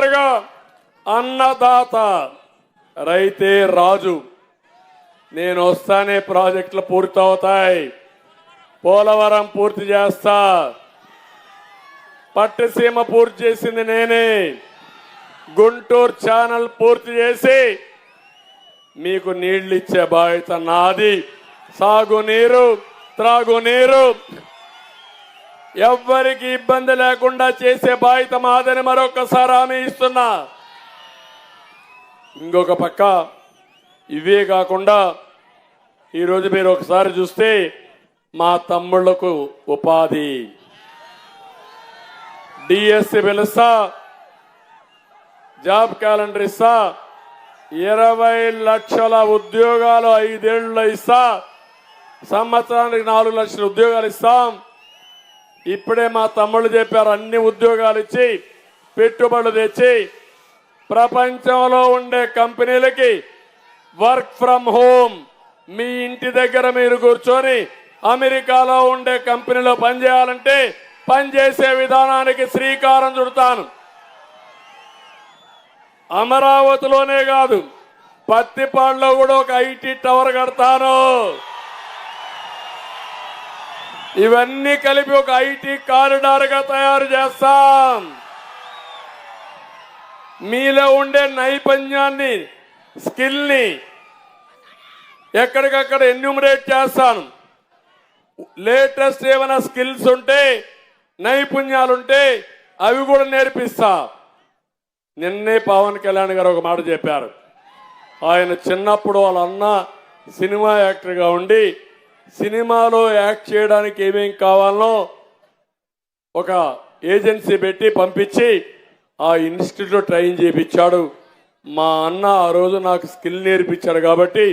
అన్నారుగా అన్నదాత రైతే రాజు నేను వస్తానే ప్రాజెక్టులు పూర్తవుతాయి పోలవరం పూర్తి చేస్తా. పట్టసీమ పూర్తి చేసింది నేనే. గుంటూరు ఛానల్ పూర్తి చేసి మీకు నీళ్ళిచ్చే ఇచ్చే బాధ్యత నాది. సాగునీరు త్రాగునీరు ఎవ్వరికి ఇబ్బంది లేకుండా చేసే బాధ్యత మాదని మరొకసారి హామీ ఇస్తున్నా. ఇంకొక పక్క ఇవే కాకుండా ఈరోజు మీరు ఒకసారి చూస్తే మా తమ్ముళ్ళకు ఉపాధి. డిఎస్సి పిలుస్తా జాబ్ క్యాలెండర్ ఇస్తా ఇరవై లక్షల ఉద్యోగాలు ఐదేళ్ళలో ఇస్తా సంవత్సరానికి నాలుగు లక్షల ఉద్యోగాలు ఇస్తాం. ఇప్పుడే మా తమ్ముళ్ళు చెప్పారు అన్ని ఉద్యోగాలు ఇచ్చి పెట్టుబడులు తెచ్చి ప్రపంచంలో ఉండే కంపెనీలకి వర్క్ ఫ్రమ్ హోమ్. మీ ఇంటి దగ్గర మీరు కూర్చొని అమెరికాలో ఉండే కంపెనీలో పనిచేయాలంటే పనిచేసే విధానానికి శ్రీకారం చుడతాను. అమరావతిలోనే కాదు పత్తిపాడులో కూడా ఒక ఐటీ టవర్ కడతాను. ఇవన్నీ కలిపి ఒక ఐటీ కారిడార్గా తయారు చేస్తాం. మీలో ఉండే నైపుణ్యాన్ని స్కిల్ని ఎక్కడికక్కడ ఎన్యూమరేట్ చేస్తాను. లేటెస్ట్ ఏమైనా స్కిల్స్ ఉంటే నైపుణ్యాలుంటే అవి కూడా నేర్పిస్తా. నిన్నే పవన్ కళ్యాణ్ గారు ఒక మాట చెప్పారు. ఆయన చిన్నప్పుడు వాళ్ళ అన్న సినిమా యాక్టర్గా ఉండి సినిమాలో యాక్ట్ చేయడానికి ఏమేం కావాలనో ఒక ఏజెన్సీ పెట్టి పంపించి ఆ ఇన్స్టిట్యూట్లో ట్రైన్ చేయించాడు మా అన్న ఆ రోజు నాకు స్కిల్ నేర్పించాడు కాబట్టి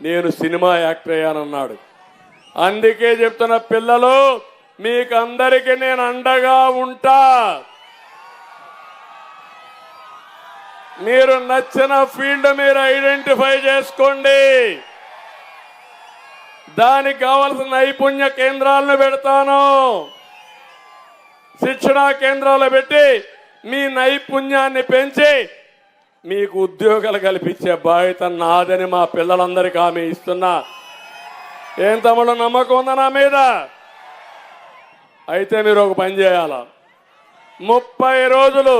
నేను సినిమా యాక్టర్ అయ్యానన్నాడు. అందుకే చెప్తున్న పిల్లలు మీకు అందరికీ నేను అండగా ఉంటా. మీరు నచ్చిన ఫీల్డ్ మీరు ఐడెంటిఫై చేసుకోండి. దానికి కావాల్సిన నైపుణ్య కేంద్రాలను పెడతాను. శిక్షణా కేంద్రాలు పెట్టి మీ నైపుణ్యాన్ని పెంచి మీకు ఉద్యోగాలు కల్పించే బాధ్యత నాదని మా పిల్లలందరికీ ఆమె ఇస్తున్నా. ఏం తమ్ముడు నమ్మకం ఉందా నా మీద? అయితే మీరు ఒక పని చేయాల? ముప్పై రోజులు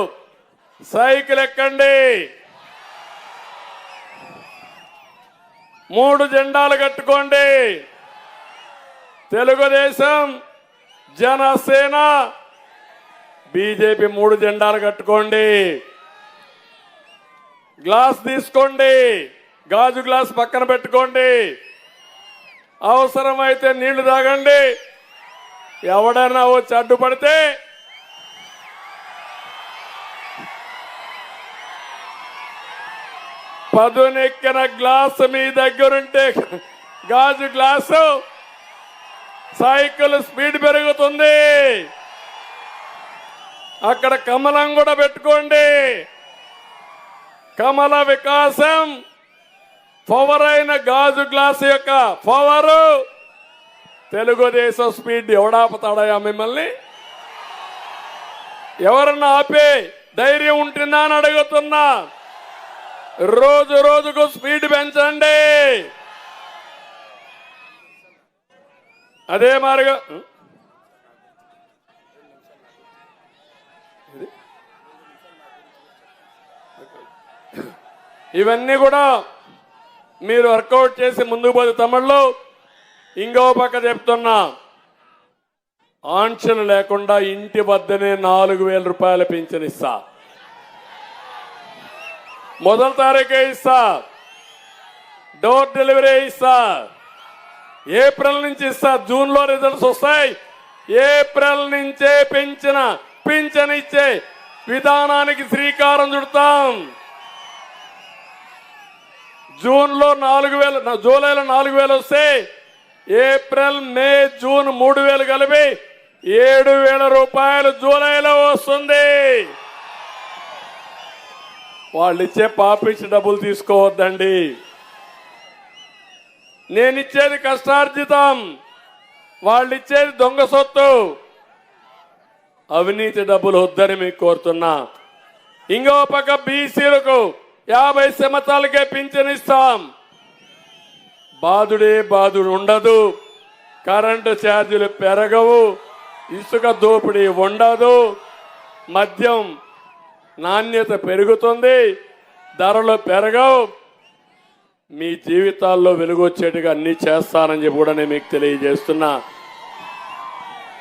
సైకిల్ ఎక్కండి. మూడు జెండాలు కట్టుకోండి. తెలుగుదేశం జనసేన బీజేపీ మూడు జెండాలు కట్టుకోండి. గ్లాస్ తీసుకోండి. గాజు గ్లాస్ పక్కన పెట్టుకోండి. అవసరమైతే నీళ్ళు తాగండి. ఎవడైనా వచ్చి అడ్డుపడితే పదునెక్కిన గ్లాసు మీ దగ్గరుంటే గాజు గ్లాసు. సైకిల్ స్పీడ్ పెరుగుతుంది. అక్కడ కమలం కూడా పెట్టుకోండి. కమల వికాసం. పవర్ అయిన గాజు గ్లాసు యొక్క పవరు. తెలుగుదేశం స్పీడ్ ఎవడాపుతాడయా మిమ్మల్ని? ఎవరన్నా ఆపే ధైర్యం ఉంటుందా అని అడుగుతున్నా. రోజు రోజుకు స్పీడ్ పెంచండి. అదే మారిగా ఇవన్నీ కూడా మీరు వర్కౌట్ చేసి ముందుకు పోతే తమిళ్ళో ఇంకో పక్క చెప్తున్నా. ఆంక్షలు లేకుండా ఇంటి వద్దనే నాలుగు వేల రూపాయల పింఛనిస్తా ఇస్తా మొదటి తారీఖే ఇస్తా. డోర్ డెలివరీ ఇస్తా. ఏప్రిల్ నుంచి ఇస్తా. జూన్లో రిజల్ట్స్ వస్తాయి. ఏప్రిల్ నుంచే పెంచిన పింఛన్ ఇచ్చే విధానానికి శ్రీకారం చుడతాం. జూన్లో నాలుగు వేలు జూలైలో నాలుగు వేలు వస్తే ఏప్రిల్ మే జూన్ మూడు వేలు కలిపి ఏడు వేల రూపాయలు జూలైలో వస్తుంది. వాళ్ళు ఇచ్చే పాపిచ్చి డబ్బులు తీసుకోవద్దండి. నేను ఇచ్చేది కష్టార్జితం. వాళ్ళు ఇచ్చేది దొంగ సొత్తు. అవినీతి డబ్బులు వద్దని మీకు కోరుతున్నా. ఇంకో పక్క బీసీలకు యాభై సంవత్సరాలకే పింఛనిస్తాం బాధుడే బాధుడు ఉండదు. కరెంటు ఛార్జీలు పెరగవు. ఇసుక దోపిడీ ఉండదు. మద్యం నాణ్యత పెరుగుతుంది ధరలు పెరగవు. మీ జీవితాల్లో వెలుగొచ్చేట్టుగా అన్ని చేస్తానని చెప్పి కూడా నేను మీకు తెలియజేస్తున్నా.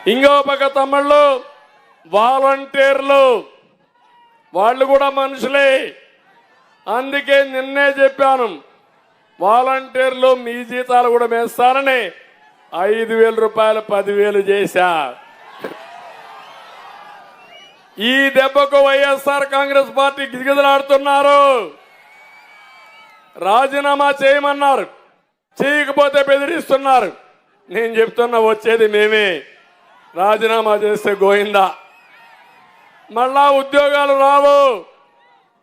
ఇంకో పక్క తమ్ముళ్ళు వాలంటీర్లు. వాళ్ళు కూడా మనుషులే. అందుకే నిన్నే చెప్పాను వాలంటీర్లు మీ జీతాలు కూడా వేస్తారని ఐదు వేల రూపాయలు పదివేలు చేశా. ఈ దెబ్బకు వైఎస్ఆర్ కాంగ్రెస్ పార్టీ గిజగిజలాడుతున్నారు రాజీనామా చేయమన్నారు. చేయకపోతే బెదిరిస్తున్నారు. నేను చెప్తున్నా వచ్చేది మేమే. రాజీనామా చేస్తే గోయిందా? మళ్ళా ఉద్యోగాలు రావు.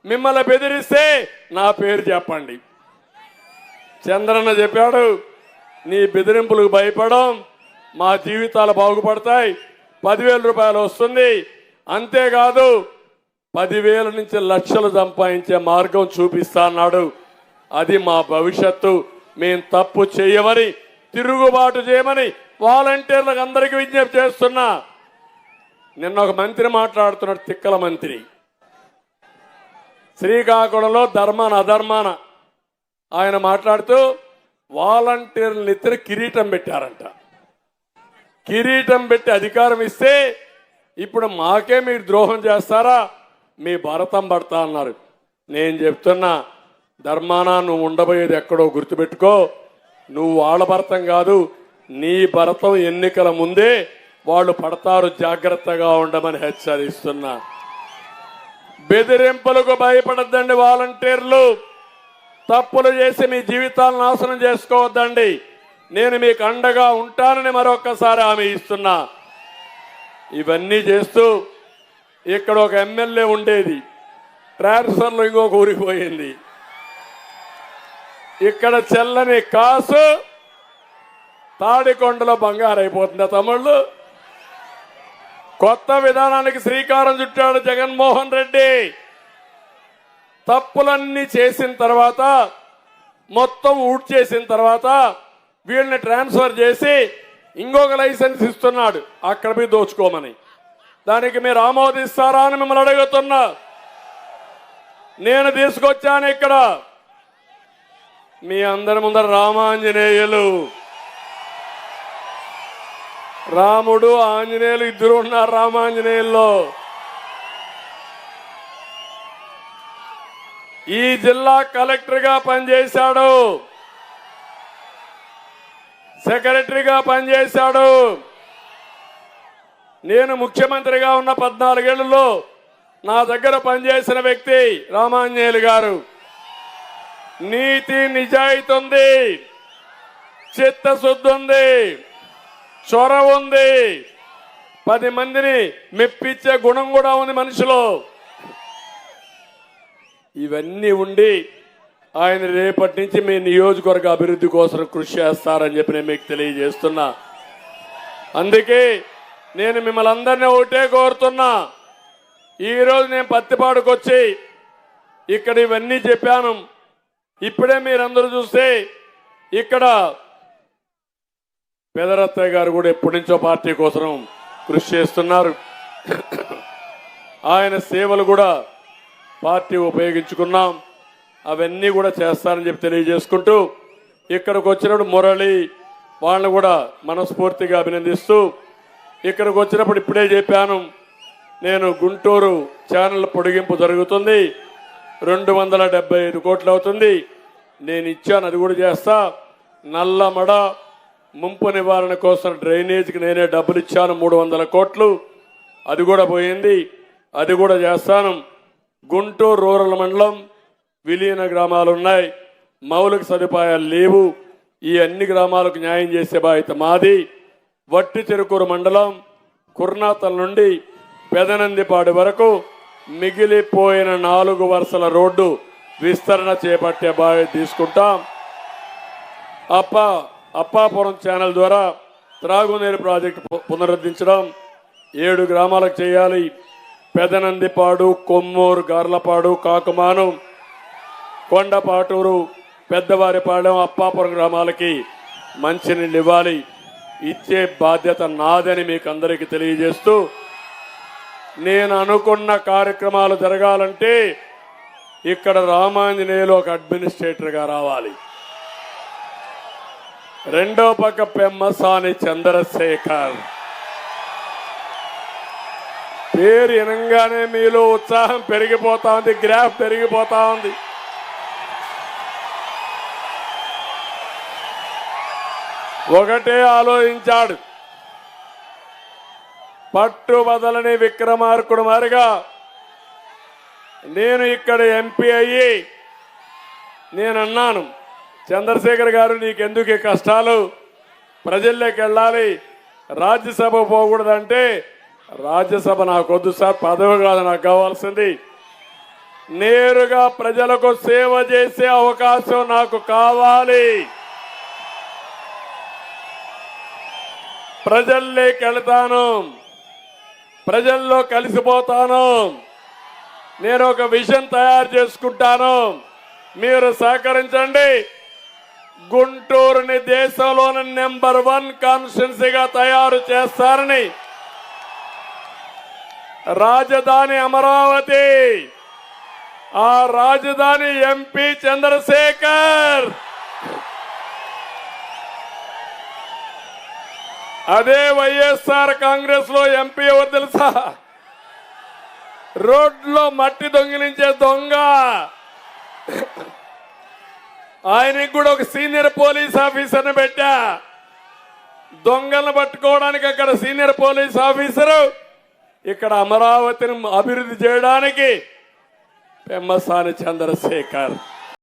మిమ్మల్ని బెదిరిస్తే నా పేరు చెప్పండి. చంద్రన్న చెప్పాడు నీ బెదిరింపులకు భయపడం మా జీవితాలు బాగుపడతాయి. పదివేల రూపాయలు వస్తుంది. అంతేకాదు పదివేల నుంచి లక్షలు సంపాదించే మార్గం చూపిస్తా అన్నాడు. అది మా భవిష్యత్తు. మేం తప్పు చేయమని తిరుగుబాటు చేయమని వాలంటీర్లకు అందరికీ విజ్ఞప్తి చేస్తున్నా. నిన్న ఒక మంత్రి మాట్లాడుతున్నాడు తిక్కల మంత్రి. శ్రీకాకుళంలో ధర్మాన అధర్మాన ఆయన మాట్లాడుతూ వాలంటీర్లు ఇద్దరు కిరీటం పెట్టారంట. కిరీటం పెట్టి అధికారం ఇస్తే ఇప్పుడు మాకే మీరు ద్రోహం చేస్తారా? మీ భరతం పడతా అన్నారు. నేను చెప్తున్నా ధర్మాన నువ్వు ఉండబోయేది ఎక్కడో గుర్తుపెట్టుకో. నువ్వు వాళ్ళ భరతం కాదు నీ భరతం ఎన్నికల ముందే వాళ్ళు పడతారు జాగ్రత్తగా ఉండమని హెచ్చరిస్తున్నా. బెదిరింపులకు భయపడద్దండి వాలంటీర్లు. తప్పులు చేసి మీ జీవితాలను నాశనం చేసుకోవద్దండి. నేను మీకు అండగా ఉంటానని మరొకసారి ఆమె ఇస్తున్నా. ఇవన్నీ చేస్తూ ఇక్కడ ఒక ఎమ్మెల్యే ఉండేది. ట్రాన్స్ఫర్లో ఇంకొక ఊరికి పోయింది. ఇక్కడ చెల్లని కాసు తాడికొండలో బంగారు అయిపోతుంది. తమ్ముళ్ళు కొత్త విధానానికి శ్రీకారం చుట్టాడు జగన్మోహన్ రెడ్డి. తప్పులన్నీ చేసిన తర్వాత మొత్తం ఊడ్ చేసిన తర్వాత వీళ్ళని ట్రాన్స్ఫర్ చేసి ఇంకొక లైసెన్స్ ఇస్తున్నాడు. అక్కడ పోయి దోచుకోమని. దానికి మీరు ఆమోదిస్తారా అని మిమ్మల్ని అడుగుతున్నా. నేను తీసుకొచ్చాను ఇక్కడ. మీ అందరి ముందర రామాంజనేయులు. రాముడు ఆంజనేయులు ఇద్దరు ఉన్నారు రామాంజనేయుల్లో. ఈ జిల్లా కలెక్టర్గా పనిచేశాడు. సెక్రటరీగా పనిచేశాడు. నేను ముఖ్యమంత్రిగా ఉన్న పద్నాలుగేళ్ళలో నా దగ్గర పనిచేసిన వ్యక్తి రామాంజనేయులు గారు. నీతి నిజాయితీ ఉంది చిత్తశుద్ధి ఉంది చొరవ ఉంది. పది మందిని మెప్పించే గుణం కూడా ఉంది మనిషిలో. ఇవన్నీ ఉండి ఆయన రేపటి నుంచి మీ నియోజకవర్గ అభివృద్ధి కోసం కృషి చేస్తారని చెప్పి నేను మీకు తెలియజేస్తున్నా. అందుకే నేను మిమ్మల్ని అందరినీ ఒకటే కోరుతున్నా. ఈరోజు నేను పత్తిపాడుకు వచ్చి ఇక్కడ ఇవన్నీ చెప్పాను. ఇప్పుడే మీరందరూ చూస్తే ఇక్కడ పెదరత్తయ్య గారు కూడా ఎప్పటి నుంచో పార్టీ కోసం కృషి చేస్తున్నారు. ఆయన సేవలు కూడా పార్టీ ఉపయోగించుకున్నాం. అవన్నీ కూడా చేస్తానని చెప్పి తెలియజేసుకుంటూ ఇక్కడికి వచ్చినప్పుడు మురళి వాళ్ళని కూడా మనస్ఫూర్తిగా అభినందిస్తూ ఇక్కడికి వచ్చినప్పుడు ఇప్పుడే చెప్పాను నేను గుంటూరు ఛానల్ పొడిగింపు జరుగుతుంది రెండు వందల డెబ్బై ఐదు కోట్లు అవుతుంది నేను ఇచ్చాను అది కూడా చేస్తా నల్లమడ ముంపు నివారణ కోసం డ్రైనేజీకి నేనే డబ్బులు ఇచ్చాను మూడు వందల కోట్లు అది కూడా పోయింది అది కూడా చేస్తాను. గుంటూరు రూరల్ మండలం విలీన గ్రామాలు ఉన్నాయి. మౌలిక సదుపాయాలు లేవు. ఈ అన్ని గ్రామాలకు న్యాయం చేసే బాధ్యత మాది. వట్టి చెరుకూరు మండలం కుర్నాతల నుండి పెదనందిపాడు వరకు మిగిలిపోయిన నాలుగు వరుసల రోడ్డు విస్తరణ చేపట్టే బాధ్యత తీసుకుంటాం. అప్ప అప్పాపురం ఛానల్ ద్వారా త్రాగునీరు ప్రాజెక్టు పు- పునరుద్ధరించడం ఏడు గ్రామాలకు చేయాలి. పెదనందిపాడు కొమ్మూరు గార్లపాడు కాకుమానం కొండపాటూరు పెద్దవారిపాలెం అప్పాపురం గ్రామాలకి మంచినీళ్ళు ఇవ్వాలి ఇచ్చే బాధ్యత నాదని మీకు అందరికీ తెలియజేస్తూ నేను అనుకున్న కార్యక్రమాలు జరగాలంటే ఇక్కడ రామాంజనేయులు ఒక అడ్మినిస్ట్రేటర్గా రావాలి. రెండో పక్క పెమ్మసాని చంద్రశేఖర్. పేరు వినంగానే మీలో ఉత్సాహం పెరిగిపోతా ఉంది గ్రాఫ్ పెరిగిపోతా ఉంది. ఒకటే ఆలోచించాడు. పట్టు వదలని విక్రమార్కుడు మారిగా నేను ఇక్కడ ఎంపీ అయ్యి నేను అన్నాను చంద్రశేఖర్ గారు నీకెందుకు ఈ కష్టాలు? ప్రజల్లోకి వెళ్ళాలి. రాజ్యసభ పోకూడదంటే రాజ్యసభ నాకు వద్దు సార్ పదవి కాదు నాకు కావాల్సింది. నేరుగా ప్రజలకు సేవ చేసే అవకాశం నాకు కావాలి. ప్రజల్లోకి వెళ్తాను ప్రజల్లో కలిసిపోతాను. నేను ఒక విజన్ తయారు చేసుకుంటాను. మీరు సహకరించండి. గుంటూరుని దేశంలోని నెంబర్ వన్ కాన్స్టిట్యున్సీగా తయారు చేస్తారని. రాజధాని అమరావతి. ఆ రాజధాని ఎంపీ చంద్రశేఖర్. అదే వైఎస్ఆర్ కాంగ్రెస్లో ఎంపీ ఎవరు తెలుసా? రోడ్లో మట్టి దొంగిలించే దొంగ. ఆయనకి కూడా ఒక సీనియర్ పోలీస్ ఆఫీసర్ని పెట్టా. దొంగలను పట్టుకోవడానికి అక్కడ సీనియర్ పోలీస్ ఆఫీసరు ఇక్కడ అమరావతిని అభివృద్ధి చేయడానికి పెమ్మసాని చంద్రశేఖర్.